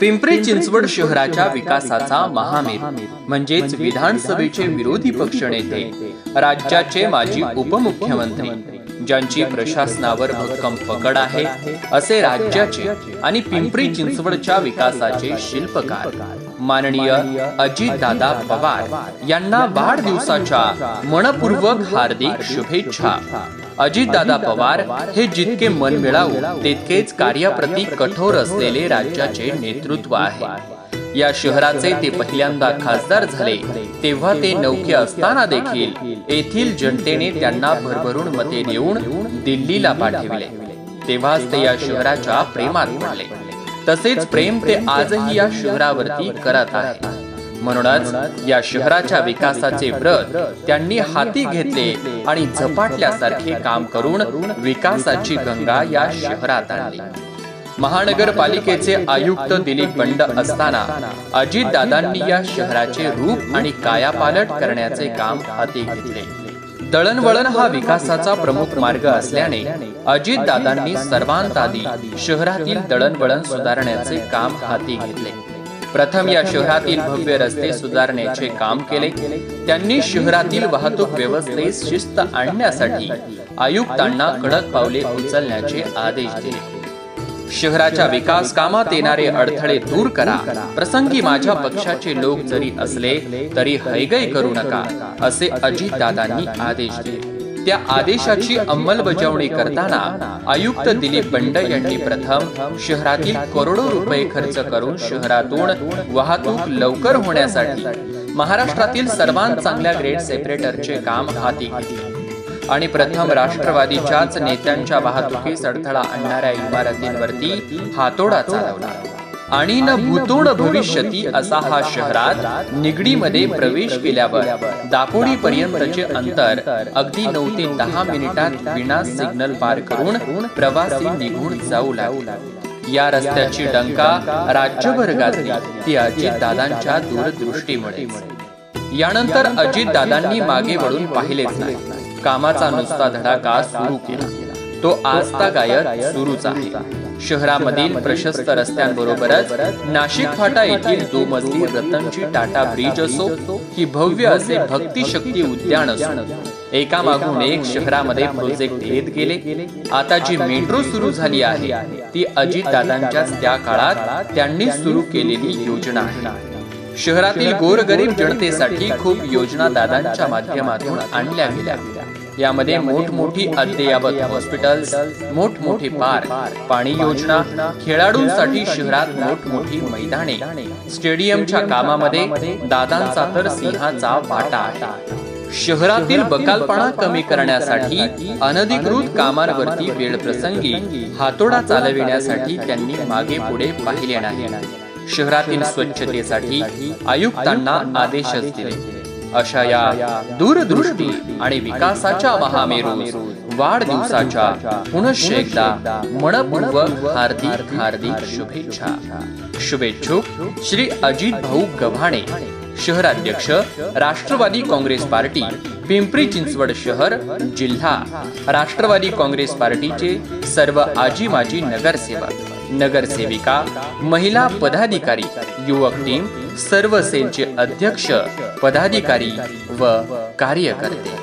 पिंपरी चिंचवड शहराच्या विकासाचा महामेरू म्हणजेच विधानसभेचे विरोधी पक्षनेते राज्याचे माजी उपमुख्यमंत्री ज्यांची प्रशासनावर भक्कम पकड आहे असे राज्याचे आणि पिंपरी चिंचवडच्या विकासाचे शिल्पकार माननीय अजितदादा पवार यांना वाढदिवसाच्या मनपूर्वक हार्दिक शुभेच्छा. अजितदादा पवार हे जितके मन मिळावू तितकेच कार्याप्रती कठोर असलेले राज्याचे नेतृत्व आहे. या शहराचे ते पहिल्यांदा खासदार झाले तेव्हा ते नौके असताना देखील येथील जनतेने त्यांना भरभरून मते देऊन दिल्लीला पाठविले. तेव्हाच ते या शहराच्या प्रेमात पडले. तसेच प्रेम ते आजही या शहरावरती करत आहे म्हणूनच या शहराच्या विकासाचे व्रत त्यांनी हाती घेतले आणि झपाटल्यासारखे काम करून विकासाची गंगा या शहरात आणली. महानगरपालिकेचे आयुक्त दिलीप बंड असताना अजितदादांनी या शहराचे रूप आणि कायापालट करण्याचे काम हाती घेतले. दळणवळण हा विकासाचा प्रमुख मार्ग असल्याने अजितदादांनी सर्वांत आधी शहरातील दळणवळण सुधारण्याचे काम हाती घेतले. प्रथम या शहरातील भव्य रस्ते सुधारण्याचे काम केले. त्यांनी शहरातील वाहतूक व्यवस्थेत शिस्त आणण्यासाठी आयुक्तांना कडक पावले उचलण्याचे आदेश दिले. शहराच्या विकास कामात येणारे अडथळे दूर करा. प्रसंगी माझ्या पक्षाचे लोक जरी असले तरी हैगय करू नका असे अजितदादांनी आदेश दिले. त्या आदेशाची अंमलबजावणी करताना आयुक्त दिलीप बंड यांनी प्रथम शहरातील करोडो रुपये खर्च करून शहरातून वाहतूक लवकर होण्यासाठी महाराष्ट्रातील सर्वात चांगल्या ग्रेड सेपरेटरचे काम हाती घेतले आणि प्रथम राष्ट्रवादीच्याच नेत्यांच्या वाहतुकीस अडथळा आणणाऱ्या इमारतींवरती हातोडा चालवला. आणि न भूतोड भविष्यती असा हा शहरात निगडीमध्ये प्रवेश केल्यावर दापोडी पर्यंतचे अंतर अगदी नऊ ते दहा मिनिटात विना सिग्नल पार करून प्रवासी निघून जाऊ लागला. या रस्त्याची डंका राज्यभर गाजली ती अजितदादांच्या दूरदृष्टीमुळे. यानंतर अजितदादांनी मागे वळून पाहिलेच नाही. कामाचा नुसता धडाका सुरू केला. तो आजता गायक सुरूच आहे. शहरामधील प्रशस्त रस्त्यांबरोबरच नाशिक फाटा येथील दुमजली रतनची टाटा ब्रिज असो की भव्य असे भक्ती शक्ती उद्यान असो. एका मागून एक शहरामध्ये प्रोजेक्ट येत गेले. आता जी मेट्रो सुरू झाली आहे ती अजितदादांच्याच त्या काळात त्यांनी सुरू केलेली योजना आहे. शहरातील गोरगरीब जनतेसाठी खूप योजना दादांच्या माध्यमातून आणल्या गेल्या. यामध्ये मोठमोठी अद्ययावत हॉस्पिटल्स मोठमोठे पार्क पाणी योजना खेळाडूंसाठी शहरात मोठमोठी मैदाने. स्टेडियमच्या कामामध्ये दादांचा तर सिंहाचा वाटा आहे. शहरातील बकालपणा कमी करण्यासाठी अनधिकृत कामांवरती वेळ प्रसंगी हातोडा चालविण्यासाठी त्यांनी मागे पुढे पाहिले नाही. शहरातील स्वच्छतेसाठी आयुक्तांना आदेशच दिले. अशा या दूरदृष्टी आणि विकासाच्या महामेरू वाढदिवसाच्या पुनश्च एकदा मनपूर्वक हार्दिक हार्दिक शुभेच्छा. शुभेच्छुक श्री अजित भाऊ गव्हाणे. शहराध्यक्ष राष्ट्रवादी काँग्रेस पार्टी पिंपरी चिंचवड शहर जिल्हा. राष्ट्रवादी काँग्रेस पार्टीचे सर्व आजी माजी नगरसेवक नगरसेविका महिला पदाधिकारी युवक टीम सर्व सेलचे अध्यक्ष पदाधिकारी व कार्यकर्ते.